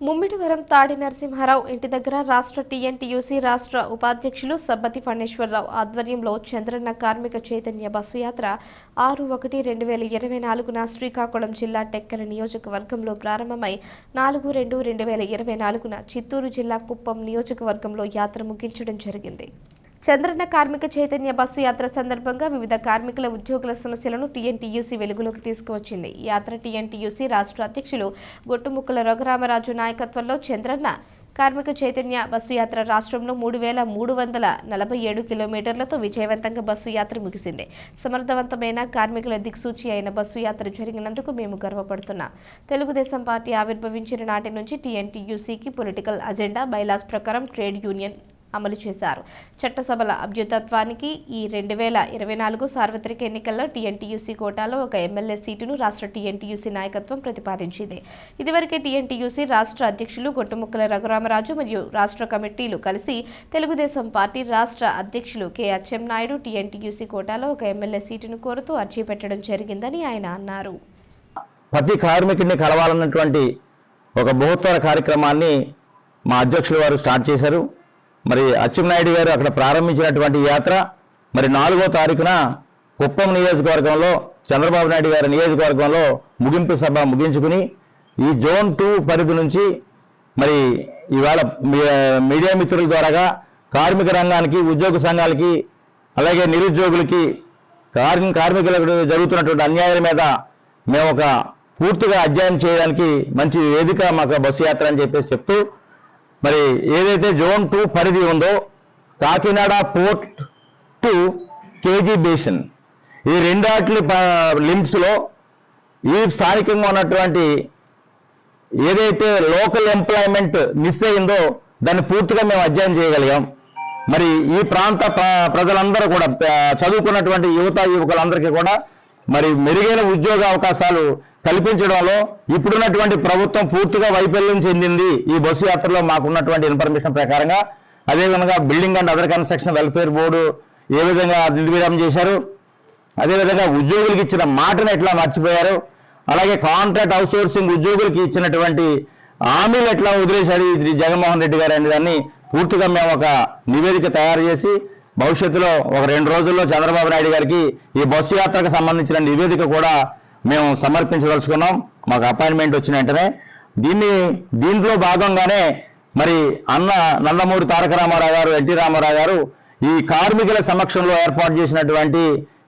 ముమ్మిడివరం తాడి నరసింహారావు ఇంటి దగ్గర రాష్ట్ర టీఎన్టీయూసీ రాష్ట్ర ఉపాధ్యక్షులు సబ్బతి ఫణేశ్వరరావు ఆధ్వర్యంలో చంద్రన్న కార్మిక చైతన్య బస్సు యాత్ర ఆరు ఒకటి రెండు వేల ఇరవై నాలుగున శ్రీకాకుళం జిల్లా టెక్కల నియోజకవర్గంలో ప్రారంభమై నాలుగు రెండు రెండు వేల ఇరవై నాలుగున చిత్తూరు జిల్లా కుప్పం నియోజకవర్గంలో యాత్ర ముగించడం జరిగింది. చంద్రన్న కార్మిక చైతన్య బస్సు యాత్ర సందర్భంగా వివిధ కార్మికుల ఉద్యోగుల సమస్యలను టీఎన్టీయూసీ వెలుగులోకి తీసుకువచ్చింది. ఈ యాత్ర టీఎన్టీయూసీ రాష్ట్ర అధ్యక్షులు గొట్టుముక్కల రఘురామరాజు నాయకత్వంలో చంద్రన్న కార్మిక చైతన్య బస్సు యాత్ర రాష్ట్రంలో మూడు వేల మూడు వందల నలభై ఏడు కిలోమీటర్లతో విజయవంతంగా బస్సు యాత్ర ముగిసింది. సమర్థవంతమైన కార్మికుల దిక్సూచి అయిన బస్సు యాత్ర జరిగినందుకు మేము గర్వపడుతున్నాం. తెలుగుదేశం పార్టీ ఆవిర్భవించిన నాటి నుంచి టీఎన్టీయూసీకి పొలిటికల్ అజెండా బైలాస్ ప్రకారం ట్రేడ్ యూనియన్ అమలు చేశారు. చట్టసభల అభ్యుతత్వానికి ఈ రెండు వేల ఇరవై నాలుగు సార్వత్రిక ఎన్నికల్లో టీఎన్టీయూసీ కోటాలో ఒక ఎమ్మెల్యే సీటును రాష్ట్ర టీఎన్టీయూసీ నాయకత్వం ప్రతిపాదించింది. ఇదివరకే టీఎన్టీయూసీ రాష్ట్ర అధ్యక్షులు గొట్టుముక్కల రఘురామరాజు మరియు రాష్ట్ర కమిటీలు కలిసి తెలుగుదేశం పార్టీ రాష్ట్ర అధ్యక్షులు కె అచ్చెన్నాయుడు టీఎన్టీయూసీ కోటాలో ఒక ఎమ్మెల్యే సీటును కోరుతూ అర్జీ పెట్టడం జరిగిందని ఆయన అన్నారు. ప్రతి కార్మికుడిని కలవాలన్నటువంటి ఒక బృహత్తర కార్యక్రమాన్ని మా అధ్యక్షులు వారు స్టార్ట్ చేశారు. మరి అచ్చెన్నాయుడు గారు అక్కడ ప్రారంభించినటువంటి యాత్ర మరి నాలుగో తారీఖున కుప్పం నియోజకవర్గంలో చంద్రబాబు నాయుడు గారి నియోజకవర్గంలో ముగింపు సభ ముగించుకుని ఈ జోన్ టూ పరిధి నుంచి మరి ఇవాళ మీ- మీడియా మిత్రుల ద్వారాగా కార్మిక రంగానికి ఉద్యోగ సంఘాలకి అలాగే నిరుద్యోగులకి కార్మి కార్మికులకు జరుగుతున్నటువంటి అన్యాయాల మీద మేము ఒక పూర్తిగా అధ్యయనం చేయడానికి మంచి వేదిక మాకు బస్సు యాత్ర అని చెప్పేసి చెప్తూ మరి ఏదైతే జోన్ టూ పరిధి ఉందో Kakinada port to KG basin ఈ రెండాట్ల లిమిట్స్లో ఈ స్థానికంగా ఉన్నటువంటి ఏదైతే లోకల్ ఎంప్లాయ్మెంట్ మిస్ అయిందో దాన్ని పూర్తిగా మేము అధ్యయనం చేయగలిగాం. మరి ఈ ప్రాంత ప్రజలందరూ కూడా చదువుకున్నటువంటి యువత యువకులందరికీ కూడా మరి మెరుగైన ఉద్యోగ అవకాశాలు కల్పించడంలో ఇప్పుడున్నటువంటి ప్రభుత్వం పూర్తిగా వైఫల్యం చెందింది. ఈ బస్సు యాత్రలో మాకున్నటువంటి ఇన్ఫర్మేషన్ ప్రకారంగా అదేవిధంగా building and other construction welfare board ఏ విధంగా నిర్వీర్యం చేశారు? అదేవిధంగా ఉద్యోగులకు ఇచ్చిన మాటను ఎట్లా మర్చిపోయారు? అలాగే కాంట్రాక్ట్ అవుట్సోర్సింగ్ ఉద్యోగులకు ఇచ్చినటువంటి హామీలు ఎట్లా వదిలేశారు ఇది జగన్మోహన్ రెడ్డి గారు అనే దాన్ని పూర్తిగా మేము ఒక నివేదిక తయారు చేసి భవిష్యత్తులో ఒక రెండు రోజుల్లో చంద్రబాబు నాయుడు గారికి ఈ బస్సు యాత్రకు సంబంధించిన నివేదిక కూడా మేము సమర్పించదలుచుకున్నాం. మాకు అపాయింట్మెంట్ వచ్చిన వెంటనే దీన్ని దీంట్లో భాగంగానే మరి అన్న నందమూరి తారక రామారావు గారు ఎన్టీ రామారావు గారు ఈ కార్మికుల సమక్షంలో ఏర్పాటు చేసినటువంటి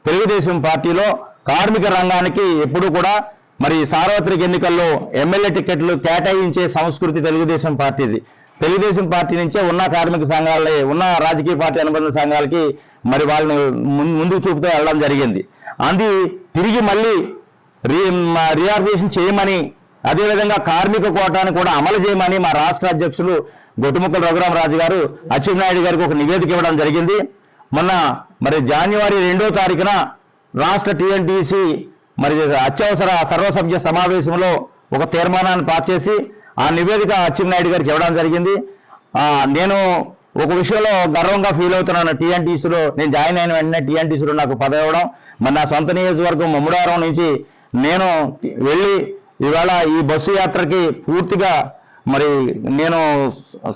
తెలుగుదేశం పార్టీలో కార్మిక రంగానికి ఎప్పుడూ కూడా మరి సార్వత్రిక ఎన్నికల్లో ఎమ్మెల్యే టికెట్లు కేటాయించే సంస్కృతి తెలుగుదేశం పార్టీది. తెలుగుదేశం పార్టీ నుంచే ఉన్న కార్మిక సంఘాలే ఉన్న రాజకీయ పార్టీ అనుబంధ సంఘాలకి మరి వాళ్ళని ముందుకు చూపుతూ వెళ్ళడం జరిగింది. అది తిరిగి మళ్ళీ రీ రీఆర్గనైజేషన్ చేయమని అదేవిధంగా కార్మిక కోటాను కూడా అమలు చేయమని మా రాష్ట్ర అధ్యక్షులు గొట్టుముక్కల రఘురామరాజు గారు అచ్చెన్నాయుడు గారికి ఒక నివేదిక ఇవ్వడం జరిగింది. మొన్న మరి జనవరి రెండో తారీఖున రాష్ట్ర టీఎన్టీసీ మరి అత్యవసర సర్వసభ్య సమావేశంలో ఒక తీర్మానాన్ని పాస్ చేసి ఆ నివేదిక అచ్చెన్నాయుడు గారికి ఇవ్వడం జరిగింది. నేను ఒక విషయంలో గర్వంగా ఫీల్ అవుతున్నాను. టీఎన్టీసీలో నేను జాయిన్ అయిన వెంటనే టీఎన్టీసీలో నాకు పదవి ఇవ్వడం మరి నా సొంత నియోజకవర్గం ముమ్మడారం నుంచి నేను వెళ్ళి ఇవాళ ఈ బస్సు యాత్రకి పూర్తిగా మరి నేను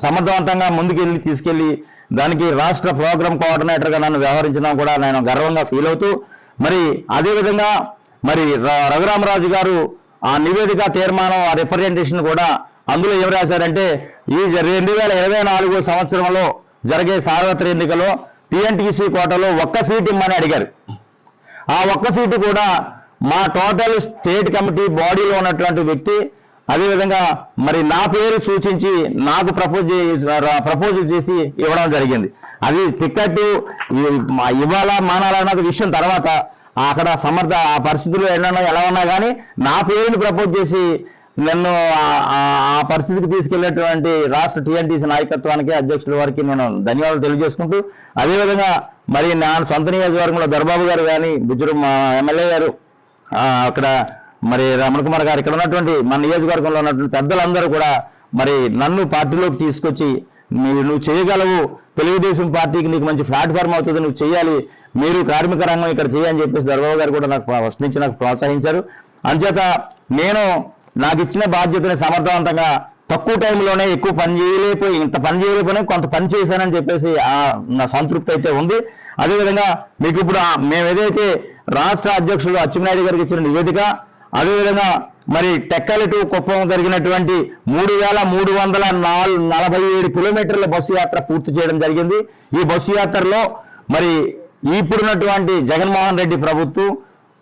సమర్థవంతంగా ముందుకెళ్ళి తీసుకెళ్ళి దానికి రాష్ట్ర ప్రోగ్రామ్ కోఆర్డినేటర్గా నన్ను వ్యవహరించడం కూడా నేను గర్వంగా ఫీల్ అవుతూ మరి అదేవిధంగా మరి ర- రఘురామరాజు గారు ఆ నివేదిక తీర్మానం ఆ రిప్రజెంటేషన్ కూడా అందులో ఏం రాశారంటే ఈ రెండు వేల ఇరవై నాలుగు సంవత్సరంలో జరిగే సార్వత్రిక ఎన్నికలో టీఎన్టీసీ కోటలో ఒక్క సీట్ ఇమ్మని అడిగారు. ఆ ఒక్క సీటు కూడా మా టోటల్ స్టేట్ కమిటీ బాడీలో ఉన్నటువంటి వ్యక్తి అదేవిధంగా మరి నా పేరు సూచించి నాకు ప్రపోజ్ ప్రపోజ్ చేసి ఇవ్వడం జరిగింది. అది టికెట్ ఇవ్వాలా మానాలా అన్నది విషయం తర్వాత అక్కడ సమర్థ ఆ పరిస్థితులు ఎన్నో ఎలా ఉన్నా కానీ నా పేరుని ప్రపోజ్ చేసి నన్ను ఆ- పరిస్థితికి తీసుకెళ్ళేటువంటి రాష్ట్ర టీఎన్టీసీ నాయకత్వానికి అధ్యక్షుల వారికి నేను ధన్యవాదాలు తెలియజేసుకుంటూ అదేవిధంగా మరి నా సొంత నియోజకవర్గంలో దర్బాబు గారు కానీ బుజ్జురు మా ఎమ్మెల్యే గారు అక్కడ మరి రమణ కుమార్ గారు ఇక్కడ ఉన్నటువంటి మన నియోజకవర్గంలో ఉన్నటువంటి పెద్దలందరూ కూడా మరి నన్ను పార్టీలోకి తీసుకొచ్చి మీరు నువ్వు చేయగలవు తెలుగుదేశం పార్టీకి నీకు మంచి ప్లాట్ఫామ్ అవుతుంది నువ్వు చేయాలి మీరు కార్మిక రంగం ఇక్కడ చేయని చెప్పేసి దర్బాబు గారు కూడా నాకు ఫస్ట్ నుంచి నాకు ప్రోత్సహించారు. అంచేత నేను నాకు ఇచ్చిన బాధ్యతని సమర్థవంతంగా తక్కువ టైంలోనే ఎక్కువ పని చేయలేకపోయి ఇంత పని చేయలేకపోయినా కొంత పని చేశానని చెప్పేసి నా సంతృప్తి అయితే ఉంది. అదేవిధంగా మీకు ఇప్పుడు మేము ఏదైతే రాష్ట్ర అధ్యక్షుడు అచ్చెన్నాయుడు గారికి ఇచ్చిన నివేదిక. అదేవిధంగా మరి టెక్కలిటు కుప్పం జరిగినటువంటి మూడు వేల మూడు వందల నాలుగు నలభై ఏడు కిలోమీటర్ల బస్సు యాత్ర పూర్తి చేయడం జరిగింది. ఈ బస్సు యాత్రలో మరి ఇప్పుడున్నటువంటి జగన్మోహన్ రెడ్డి ప్రభుత్వం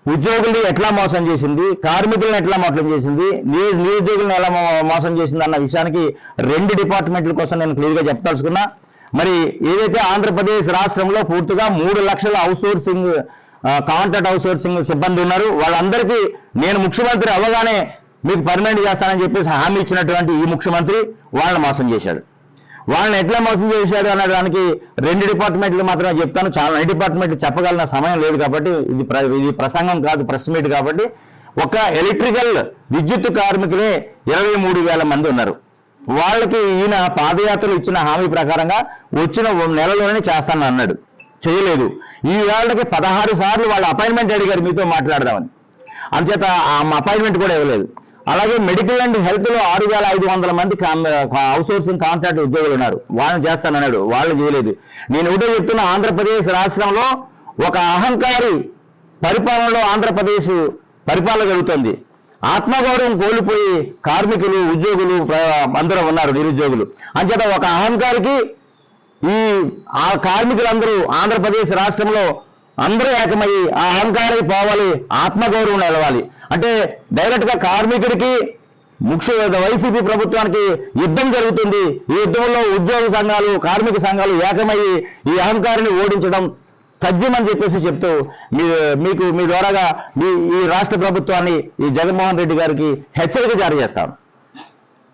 ఉద్యోగుల్ని ఎట్లా మోసం చేసింది? కార్మికులను ఎట్లా మోసం చేసింది? నియోజ నిరుద్యోగులను ఎలా మోసం చేసింది అన్న విషయానికి రెండు డిపార్ట్మెంట్ల కోసం నేను క్లియర్గా చెప్పదలుచుకున్నా. మరి ఏదైతే ఆంధ్రప్రదేశ్ రాష్ట్రంలో పూర్తిగా మూడు లక్షల అవుట్సోర్సింగ్ కాంట్రాక్ట్ అవుట్సోర్సింగ్ సిబ్బంది ఉన్నారు. వాళ్ళందరికీ నేను ముఖ్యమంత్రి అవ్వగానే మీకు పర్మనెంట్ చేస్తానని చెప్పేసి హామీ ఇచ్చినటువంటి ఈ ముఖ్యమంత్రి వాళ్ళని మోసం చేశాడు. వాళ్ళని ఎట్లా మోసం చేశాడు అనే దానికి రెండు డిపార్ట్మెంట్లు మాత్రమే చెప్తాను. చాలా అన్ని డిపార్ట్మెంట్లు చెప్పగలన సమయం లేదు కాబట్టి ఇది ప్ర- ఇది ప్రసంగం కాదు ప్రెస్ మీట్ కాబట్టి. ఒక ఎలక్ట్రికల్ విద్యుత్ కార్మికులే ఇరవై మూడు వేల మంది ఉన్నారు. వాళ్ళకి ఈయన పాదయాత్రలు ఇచ్చిన హామీ ప్రకారంగా వచ్చిన నెలలోనే చేస్తానన్నాడు చేయలేదు. ఈ వేళకి పదహారు సార్లు వాళ్ళ అపాయింట్మెంట్ అడిగారు మీతో మాట్లాడదామని. అంచేత అపాయింట్మెంట్ కూడా ఇవ్వలేదు. అలాగే మెడికల్ అండ్ హెల్త్లో ఆరు వేల ఐదు వందల మంది అవుట్సోర్సింగ్ కాంట్రాక్ట్ ఉద్యోగులు ఉన్నారు. వాళ్ళని చేస్తానన్నాడు వాళ్ళు చేయలేదు. నేను ఒకటే చెప్తున్న ఆంధ్రప్రదేశ్ రాష్ట్రంలో ఒక అహంకారి పరిపాలనలో ఆంధ్రప్రదేశ్ పరిపాలన జరుగుతుంది. ఆత్మగౌరవం కోల్పోయి కార్మికులు ఉద్యోగులు అందరూ ఉన్నారు నిరుద్యోగులు. అంచేత ఒక అహంకారికి ఈ ఆ కార్మికులందరూ ఆంధ్రప్రదేశ్ రాష్ట్రంలో అందరూ ఏకమయ్యి ఆ అహంకారం పోవాలి ఆత్మగౌరవం నిలవాలి. అంటే డైరెక్ట్గా కార్మికుడికి ముఖ్య వైసీపీ ప్రభుత్వానికి యుద్ధం జరుగుతుంది. ఈ యుద్ధంలో ఉద్యోగ సంఘాలు కార్మిక సంఘాలు ఏకమయ్యి ఈ అహంకారాన్ని ఓడించడం తథ్యమని చెప్పేసి చెప్తూ మీ మీకు మీ ద్వారాగా మీ ఈ రాష్ట్ర ప్రభుత్వాన్ని ఈ జగన్మోహన్ రెడ్డి గారికి హెచ్చరిక జారీ చేస్తాను.